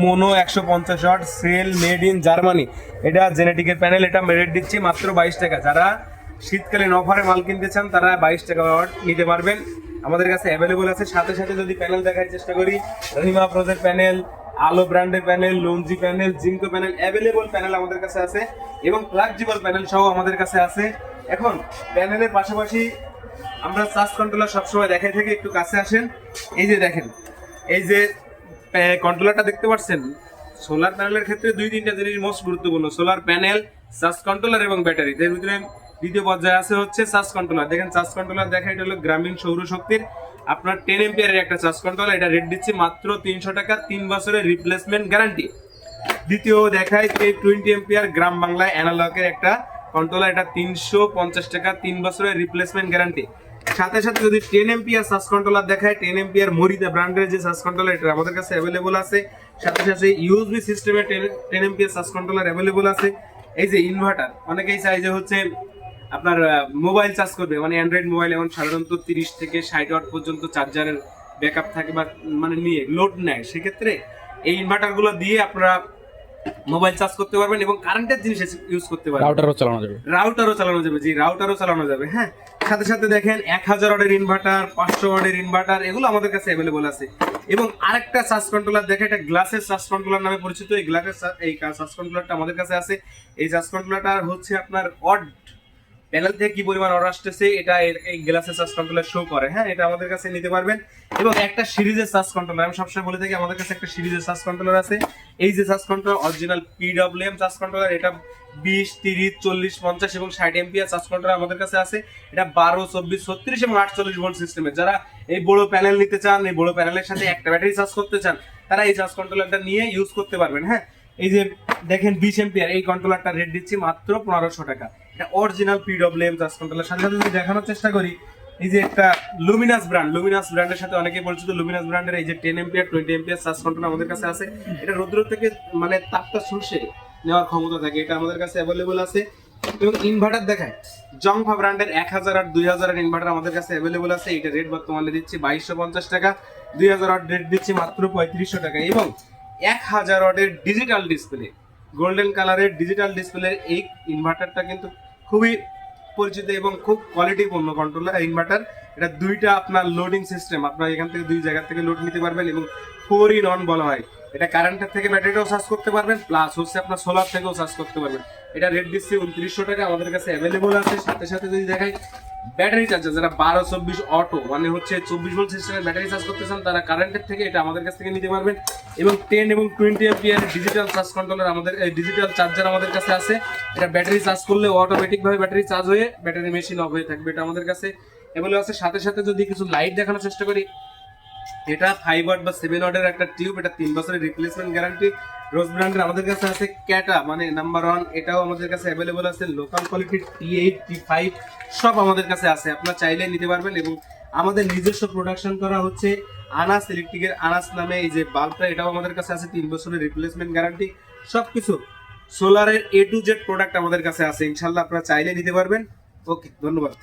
Mono একশো পঞ্চাশ watt cell made in Germany এটা জেনেটিকের প্যানেল এটা রেট দিচ্ছি মাত্র বাইশ টাকা। যারা শীতকালীন অফারে মাল কিনতে চান, তারা বাইশ টাকা নিতে পারবেন। আমাদের কাছে অ্যাভেলেবল আছে। সাথে সাথে যদি প্যানেল দেখার চেষ্টা করি রহিমা প্রোজের প্যানেল আলো ব্র্যান্ডের panel LONGi panel Jinko panel available panel আমাদের কাছে আছে। এবং ফ্লাক্সিবল প্যানেল সহ আমাদের কাছে আছে। এখন প্যানেলের পাশাপাশি আমরা চার্জ কন্ট্রোলার সবসময় দেখাই থেকে, একটু কাছে আসেন। এই যে দেখেন, এই যে কন্ট্রোলারটা দেখতে পাচ্ছেন সোলার প্যানেলের ক্ষেত্রে দুই তিনটা জিনিস মোস্ট গুরুত্বপূর্ণ। সোলার প্যানেল চার্জ কন্ট্রোলার এবং ব্যাটারি এর ভিতরে দ্বিতীয় পর্যায়ে আছে হচ্ছে চার্জ কন্ট্রোলার দেখেন চার্জ কন্ট্রোলার দেখা, এটা হলো গ্রামীণ সৌরশক্তির। আপনার টেন এম্পিয়ারের একটা চার্জ কন্ট্রোলার এটা রেট দিচ্ছি মাত্র তিনশো টাকা তিন বছরের রিপ্লেসমেন্ট গ্যারান্টি দ্বিতীয় দেখায় টোয়েন্টি এম্পিয়ার গ্রাম বাংলায় অ্যানালগের একটা কন্ট্রোলার এটা তিনশো পঞ্চাশ টাকা তিন বছরের রিপ্লেসমেন্ট গ্যারান্টি সাথে সাথে যদি টেন এম্পিয়ার সাস কন্ট্রোলার দেখায় টেন এম্পিয়ার মরিদা ব্র্যান্ডের যে সাস কন্ট্রোলার এটা আমাদের কাছে অ্যাভেলেবল আছে। সাথে সাথে ইউএসবি সিস্টেমে টেন এম্পিয়ার সাস কন্ট্রোলার অ্যাভেলেবল আছে। এই যে ইনভার্টার অনেকেই চাই যে হচ্ছে আপনার মোবাইল চার্জ করবে। মানে অ্যান্ড্রয়েড মোবাইল এখন সাধারণত তিরিশ থেকে ষাট ওয়াট পর্যন্ত চার্জারের ব্যাকআপ থাকে বা মানে নিয়ে লোড নেয়। সেক্ষেত্রে এই ইনভার্টারগুলো দিয়ে আপনারা মোবাইল চার্জ করতে পারবেন এবং কারেন্টের জিনিস ইউজ করতে পারবেন। রাউটারও চালানো যাবে। রাউটারও চালানো যাবে জি রাউটারও চালানো যাবে হ্যাঁ। সাথে সাথে দেখেন এক হাজার ওয়ার্ডের ইনভার্টার পাঁচশো অর্ডের ইনভার্টার এগুলো আমাদের কাছে অ্যাভেলেবল আছে। এবং আরেকটা সার্চ কন্ট্রোলার দেখে একটা গ্লাসের সার্চ কন্ট্রোলার নামে পরিচিত, এই গ্লাসের এই সার্চ কন্ট্রোলারটা আমাদের কাছে আছে। এই সাস কন্ট্রোলারটা হচ্ছে আপনার অড প্যানেল থেকে কি পরিমাণ অর্ডার আসতেছে, এটা এই গ্লাসের চার্জ কন্ট্রোলার শো করে হ্যাঁ? এটা আমাদের কাছে নিতে পারবেন। এবং একটা সিরিজের চার্জ কন্ট্রোলার আমি সবসময় বলে থাকি, আমাদের কাছে একটা সিরিজের চার্জ কন্ট্রোলার আছে। এই যে charge controller original PWM charge controller এটা বিশ, তিরিশ, চল্লিশ, পঞ্চাশ এবং ষাট এমপিআর চার্জ কন্ট্রোলার আমাদের কাছে আছে। এটা বারো, চব্বিশ, ছত্রিশ এবং আটচল্লিশ ভোল্ট সিস্টেমের যারা এই বড় প্যানেল নিতে চান, এই বড় প্যানেলের সাথে একটা ব্যাটারি চার্জ করতে চান, তারা এই চার্জ কন্ট্রোলারটা নিয়ে ইউজ করতে পারবেন হ্যাঁ? এই যে দেখেন বিশ এমপিআর এই কন্ট্রোলারটা রেট দিচ্ছি মাত্র পনেরোশো টাকা। এটা অরিজিনাল পিডব্লিউএম চার্জ কন্ট্রোলার সাথে সাথে যদি দেখানোর চেষ্টা করি, এই যে একটা লুমিনাস ব্র্যান্ড লুমিনাস ব্র্যান্ডের সাথে অনেকে পরিচিত লুমিনাস ব্র্যান্ডের এই যে ten ampere twenty ampere charge control আমাদের কাছে আছে। এটা রৌদ্র থেকে মানে তাপটা শুষে নেওয়ার ক্ষমতা থাকে, এটা আমাদের কাছে অ্যাভেলেবল আছে। এবং ইনভার্টার দেখায় জংফা ব্র্যান্ডের এক হাজার আর দুই হাজারের ইনভার্টার আমাদের কাছে অ্যাভেলেবল আছে। এটা রেট বর্তমানে দিচ্ছি বাইশশো পঞ্চাশ টাকা, দুই হাজার ওয়াট রেট দিচ্ছি মাত্র পঁয়ত্রিশশো টাকা। এবং এক হাজার ওয়াটের ডিজিটাল ডিসপ্লে গোল্ডেন কালারের ডিজিটাল ডিসপ্লের এই ইনভার্টারটা কিন্তু খুবই পরিচিত এবং খুব কোয়ালিটিপূর্ণ কন্ট্রোলার ইনভার্টার এটা দুইটা আপনার লোডিং সিস্টেম আপনার এখান থেকে দুই জায়গা থেকে লোড নিতে পারবেন এবং ফোর ইন অন বলা হয়। এটা কারেন্টের থেকে ব্যাটারিটাও চার্জ করতে পারবেন প্লাস হচ্ছে আপনার সোলার থেকেও চার্জ করতে পারবেন। এটা রেট দিচ্ছি উনত্রিশশো টাকা, আমাদের কাছে অ্যাভেলেবল আছে, সাথে সাথে যদি দেখাই ব্যাটারি চার্জার যারা বারো চব্বিশ অটো মানে হচ্ছে চব্বিশ ভোল্ট সিস্টেমের ব্যাটারি চার্জ করতে চান, তারা কারেন্টের থেকে এটা আমাদের কাছ থেকে নিতে পারবেন। এবং টেন এবং twenty ampere digital charge controller আমাদের ডিজিটাল চার্জার আমাদের কাছে আছে। এটা ব্যাটারি চার্জ করলে অটোমেটিকভাবে ব্যাটারি চার্জ হয়ে ব্যাটারি মেশিন অফ হয়ে থাকবে এটা আমাদের কাছে। এগুলো আছে। সাথে সাথে যদি কিছু লাইট দেখানোর চেষ্টা করি, এটা ফাইভ ওয়াট বা সেভেন ওয়াটের একটা টিউব এটা তিন বছরের রিপ্লেসমেন্ট গ্যারান্টি রোজ ব্র্যান্ডের আমাদের কাছে আছে ক্যাটা মানে নাম্বার ওয়ান এটাও আমাদের কাছে অ্যাভেলেবল আছে। লোকাল কোয়ালিটির টি এইট টি ফাইভ সব আমাদের কাছে আছে। আপনারা চাইলে নিতে পারবেন এবং আমাদের নিজস্ব প্রোডাকশন করা হচ্ছে আনাস ইলেকট্রিকের আনাস নামে, এই যে বাল্বটা, এটাও আমাদের কাছে আছে, তিন বছরের রিপ্লেসমেন্ট গ্যারান্টি সব কিছু সোলারের এ টু জেড প্রোডাক্ট আমাদের কাছে আছে, ইনশাল্লাহ আপনারা চাইলে নিতে পারবেন। ওকে ধন্যবাদ।